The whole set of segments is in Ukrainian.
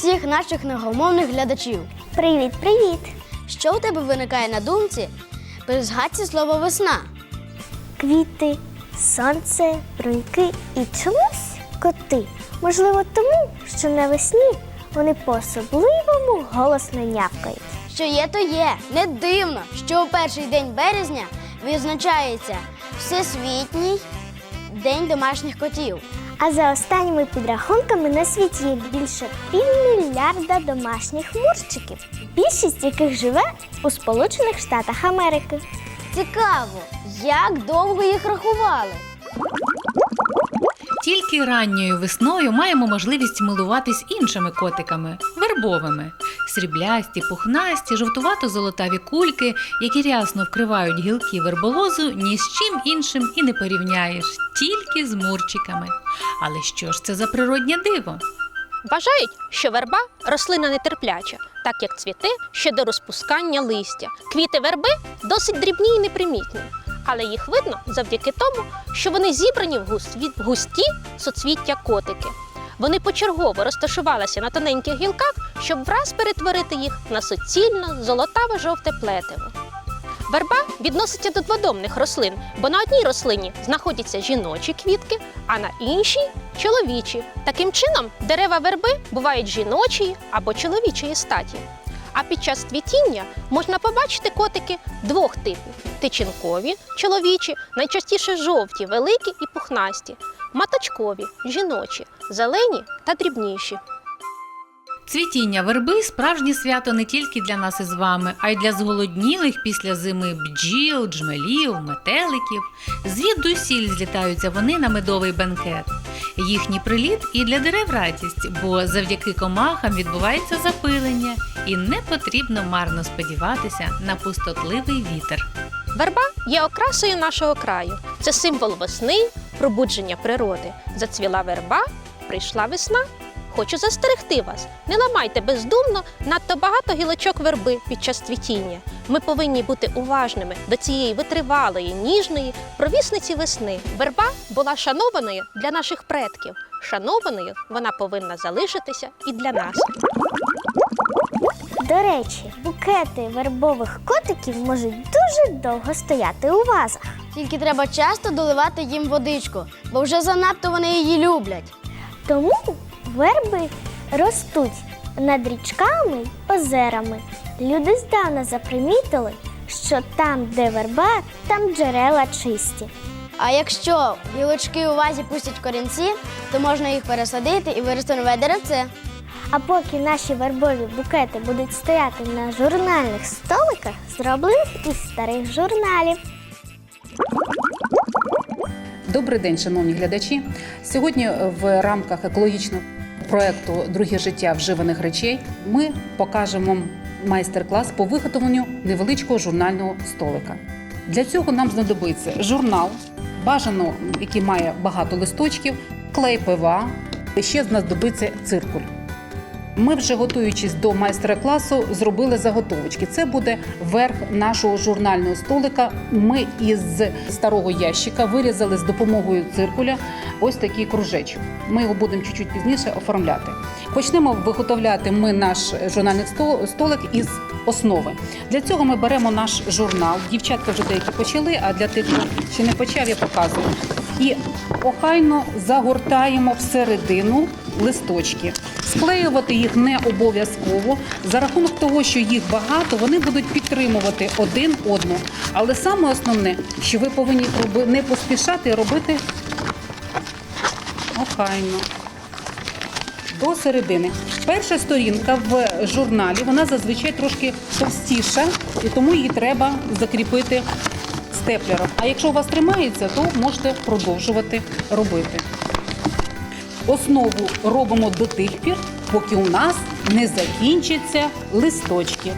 всіх наших негомовних глядачів. Привіт, привіт! Що у тебе виникає на думці при згадці слова весна? Квіти, сонце, бруньки і чомусь коти. Можливо, тому, що навесні вони по-особливому голосно нявкають. Що є, то є. Не дивно, що у перший день березня відзначається Всесвітній день домашніх котів. А за останніми підрахунками на світі є більше півмільярда домашніх мурчиків, більшість яких живе у Сполучених Штатах Америки. Цікаво, як довго їх рахували. Тільки ранньою весною маємо можливість милуватись іншими котиками вербовими. Сріблясті, пухнасті, жовтувато-золотаві кульки, які рясно вкривають гілки верболозу, ні з чим іншим і не порівняєш, тільки з мурчиками. Але що ж це за природнє диво? Вважають, що верба рослина нетерпляча, так як цвіте ще до розпускання листя. Квіти верби досить дрібні і непримітні, але їх видно завдяки тому, що вони зібрані в густі соцвіття котики. Вони почергово розташувалися на тоненьких гілках, щоб враз перетворити їх на суцільно золотаве жовте плетиво. Верба відноситься до дводомних рослин, бо на одній рослині знаходяться жіночі квітки, а на іншій чоловічі. Таким чином, дерева верби бувають жіночої або чоловічої статі. А під час цвітіння можна побачити котики двох типів: тичинкові чоловічі, найчастіше жовті, великі і пухнасті, маточкові жіночі, зелені та дрібніші. Цвітіння верби справжнє свято не тільки для нас із вами, а й для зголоднілих після зими бджіл, джмелів, метеликів. Звідусіль злітаються вони на медовий бенкет. Їхній приліт і для дерев радість, бо завдяки комахам відбувається запилення, і не потрібно марно сподіватися на пустотливий вітер. Верба є окрасою нашого краю. Це символ весни, пробудження природи. Зацвіла верба, прийшла весна. Хочу застерегти вас, не ламайте бездумно надто багато гілочок верби під час цвітіння. Ми повинні бути уважними до цієї витривалої, ніжної провісниці весни. Верба була шанованою для наших предків. Шанованою вона повинна залишитися і для нас. До речі, букети вербових котиків можуть дуже довго стояти у вазах. Тільки треба часто доливати їм водичку, бо вже занадто вони її люблять. Тому верби ростуть над річками й озерами. Люди здавна запримітили, що там, де верба, там джерела чисті. А якщо гілочки у вазі пустять корінці, то можна їх пересадити і вирости нове деревце. А поки наші вербові букети будуть стояти на журнальних столиках, зроблених із старих журналів. Добрий день, шановні глядачі. Сьогодні в рамках екологічного проекту Друге життя вживаних речей ми покажемо майстер-клас по виготовленню невеличкого журнального столика. Для цього нам знадобиться журнал, бажано, який має багато листочків, клей ПВА, ще знадобиться циркуль. Ми вже готуючись до майстер-класу, зробили заготовочки. Це буде верх нашого журнального столика. Ми із старого ящика вирізали з допомогою циркуля ось такий кружечок. Ми його будемо чуть-чуть пізніше оформляти. Почнемо виготовляти ми наш журнальний столик із основи. Для цього ми беремо наш журнал. Дівчатка вже деякі почали, а для тих, хто ще не почав, я показую. І охайно загортаємо всередину листочки. Склеювати їх не обов'язково. За рахунок того, що їх багато, вони будуть підтримувати один одного. Але саме основне, що ви повинні не поспішати робити охайно. До середини. Перша сторінка в журналі вона зазвичай трошки товстіша, і тому її треба закріпити степлером. А якщо у вас тримається, то можете продовжувати робити. Основу робимо до тих пір, поки у нас не закінчаться листочки.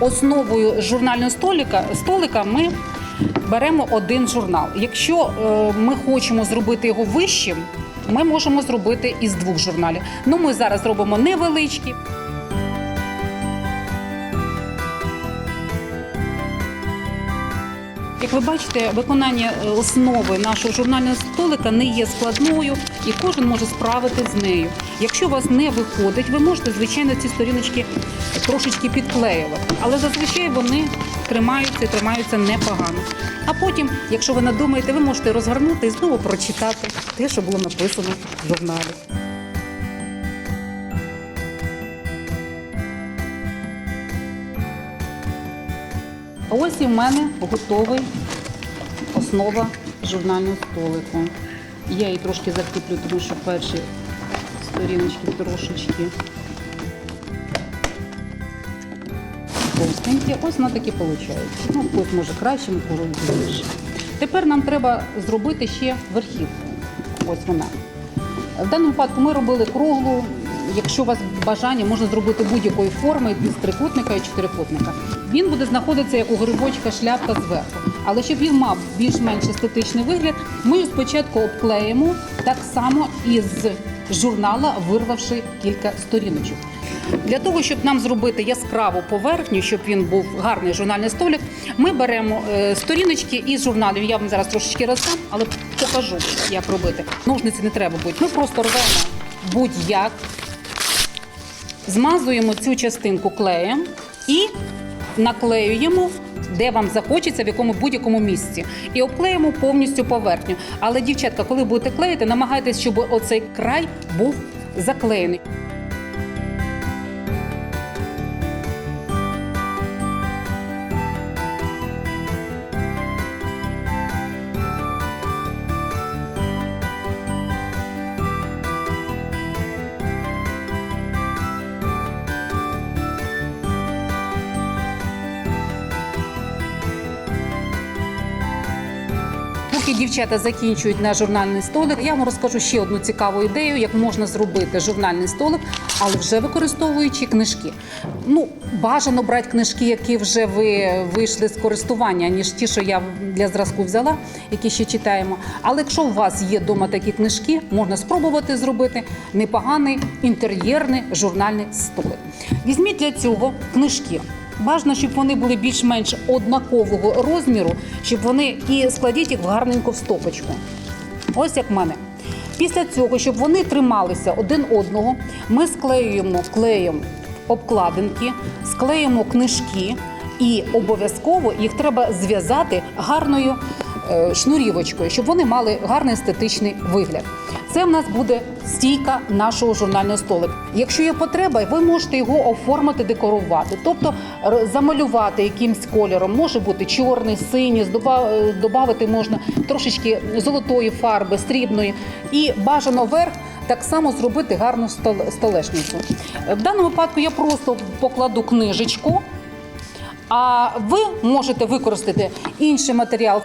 Основою журнального столика, столика ми беремо один журнал. Якщо е, ми хочемо зробити його вищим, ми можемо зробити із двох журналів. Ну, ми зараз робимо невеличкі. Як ви бачите, виконання е, основи нашого журнального столика не є складною, і кожен може справитись з нею. Якщо у вас не виходить, ви можете звичайно ці сторіночки трошечки підклеювати, але зазвичай вони тримаються і тримаються непогано. А потім, якщо ви надумаєте, ви можете розгорнути і знову прочитати те, що було написано в журналі. Ось і в мене готовий основа журнального столику. Я її трошки закріплю, тому що перші сторіночки трошечки. Ось вона таки виходить. Ну, ось може краще, може гірше. Тепер нам треба зробити ще верхівку. Ось вона. В даному випадку ми робили круглу. Якщо у вас бажання, можна зробити будь-якої форми з трикутника і чотирикутника. Він буде знаходитися як у грибочка шляпка зверху. Але щоб він мав більш-менш естетичний вигляд, ми його спочатку обклеїмо так само із журнала, вирвавши кілька сторіночок. Для того, щоб нам зробити яскраву поверхню, щоб він був гарний журнальний столик, ми беремо е, сторіночки із журналів. Я вам зараз трошечки роздам, але покажу, як робити. Ножниці не треба будь. Ми просто рвемо будь-як, змазуємо цю частинку клеєм і наклеюємо. Де вам захочеться, в якому будь-якому місці, і обклеїмо повністю поверхню. Але, дівчатка, коли будете клеїти, намагайтесь, щоб оцей край був заклеєний. Поки дівчата закінчують наш журнальний столик, я вам розкажу ще одну цікаву ідею, як можна зробити журнальний столик, але вже використовуючи книжки. Ну, бажано брати книжки, які вже ви вийшли з користування, ніж ті, що я для зразку взяла, які ще читаємо. Але якщо у вас є вдома такі книжки, можна спробувати зробити непоганий інтер'єрний журнальний столик. Візьміть для цього книжки. Бажано, щоб вони були більш-менш однакового розміру, щоб вони і складіть їх в гарненьку в стопочку. Ось як в мене. Після цього, щоб вони трималися один одного, ми склеюємо клеєм обкладинки, склеїмо книжки і обов'язково їх треба зв'язати гарною шнурівочкою, щоб вони мали гарний естетичний вигляд. Це в нас буде стійка нашого журнального столика. Якщо є потреба, ви можете його оформити, декорувати, тобто замалювати якимсь кольором. Може бути чорний, синій, додати можна трошечки золотої фарби, срібної, і бажано верх так само зробити гарну столешницю. В даному випадку я просто покладу книжечку, а ви можете використати інший матеріал.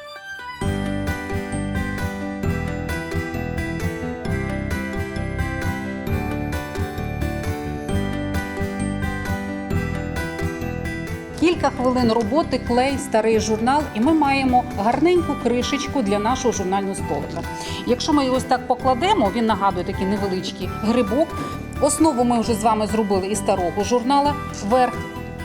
Хвилин роботи, клей, старий журнал, і ми маємо гарненьку кришечку для нашого журнального столика. Якщо ми його ось так покладемо, він нагадує такий невеличкий грибок. Основу ми вже з вами зробили із старого журнала. Верх,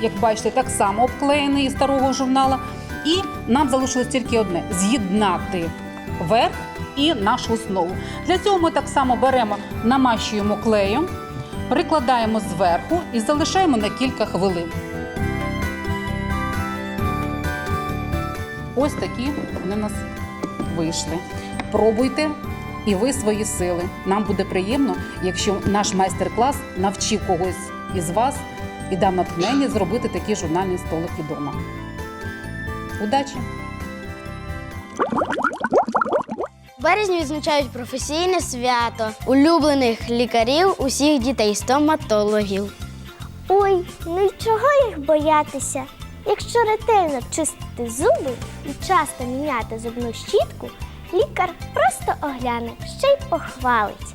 як бачите, так само обклеєний із старого журнала. І нам залишилось тільки одне з'єднати верх і нашу основу. Для цього ми так само беремо, намащуємо клеєм, прикладаємо зверху і залишаємо на кілька хвилин. Ось такі вони в нас вийшли. Пробуйте і ви свої сили. Нам буде приємно, якщо наш майстер-клас навчив когось із вас і дав натхнення зробити такий журнальний столик вдома. Удачі! В березні відзначають професійне свято улюблених лікарів усіх дітей стоматологів. Ой, ну й чого їх боятися? Якщо ретельно чистити зуби і часто міняти зубну щітку, лікар просто огляне, ще й похвалить.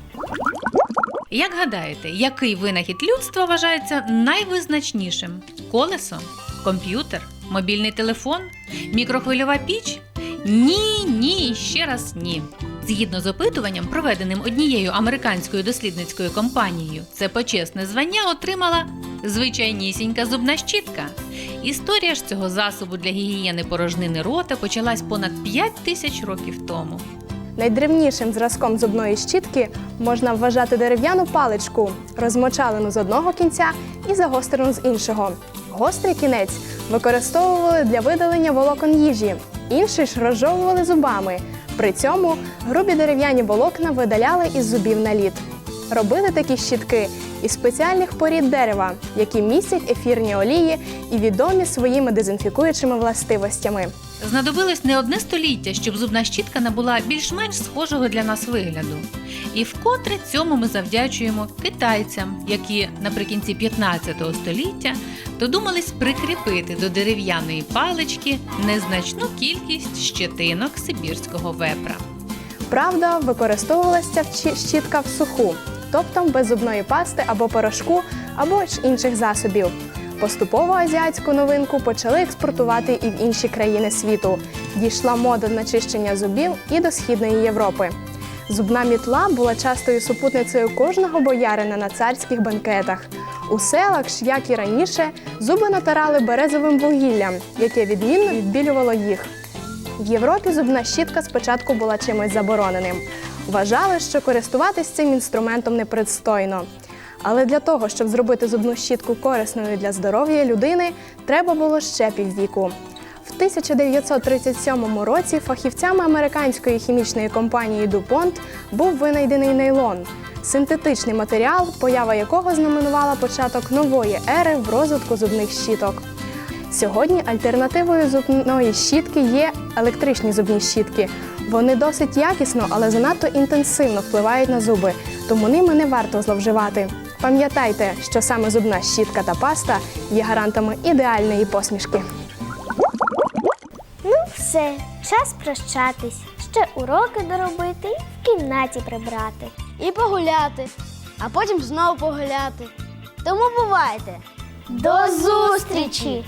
Як гадаєте, який винахід людства вважається найвизначнішим? Колесо, комп'ютер, мобільний телефон, мікрохвильова піч? Ні, ні, ще раз ні. Згідно з опитуванням, проведеним однією американською дослідницькою компанією, це почесне звання отримала Звичайнісінька зубна щітка. Історія ж цього засобу для гігієни порожнини рота почалась понад 5 тисяч років тому. Найдревнішим зразком зубної щітки можна вважати дерев'яну паличку, розмочалену з одного кінця і загострену з іншого. Гострий кінець використовували для видалення волокон їжі, інший ж розжовували зубами. При цьому грубі дерев'яні волокна видаляли із зубів наліт. Робили такі щітки із спеціальних порід дерева, які містять ефірні олії і відомі своїми дезінфікуючими властивостями. Знадобилось не одне століття, щоб зубна щітка набула більш-менш схожого для нас вигляду. І вкотре цьому ми завдячуємо китайцям, які наприкінці 15 століття додумались прикріпити до дерев'яної палички незначну кількість щетинок сибірського вепра. Правда, використовувалася щітка в суху, тобто без зубної пасти або порошку, або ж інших засобів. Поступово азіатську новинку почали експортувати і в інші країни світу. Дійшла мода на чищення зубів і до Східної Європи. Зубна мітла була частою супутницею кожного боярина на царських банкетах. У селах ж, як і раніше, зуби натирали березовим вугіллям, яке відмінно відбілювало їх. В Європі зубна щітка спочатку була чимось забороненим. Вважали, що користуватись цим інструментом непристойно. Але для того, щоб зробити зубну щітку корисною для здоров'я людини, треба було ще піввіку. В 1937 році фахівцями американської хімічної компанії DuPont був винайдений нейлон синтетичний матеріал, поява якого знаменувала початок нової ери в розвитку зубних щіток. Сьогодні альтернативою зубної щітки є електричні зубні щітки. Вони досить якісно, але занадто інтенсивно впливають на зуби, тому ними не варто зловживати. Пам'ятайте, що саме зубна щітка та паста є гарантами ідеальної посмішки. Ну, все, час прощатись. Ще уроки доробити в кімнаті прибрати. І погуляти, а потім знову погуляти. Тому бувайте! До зустрічі!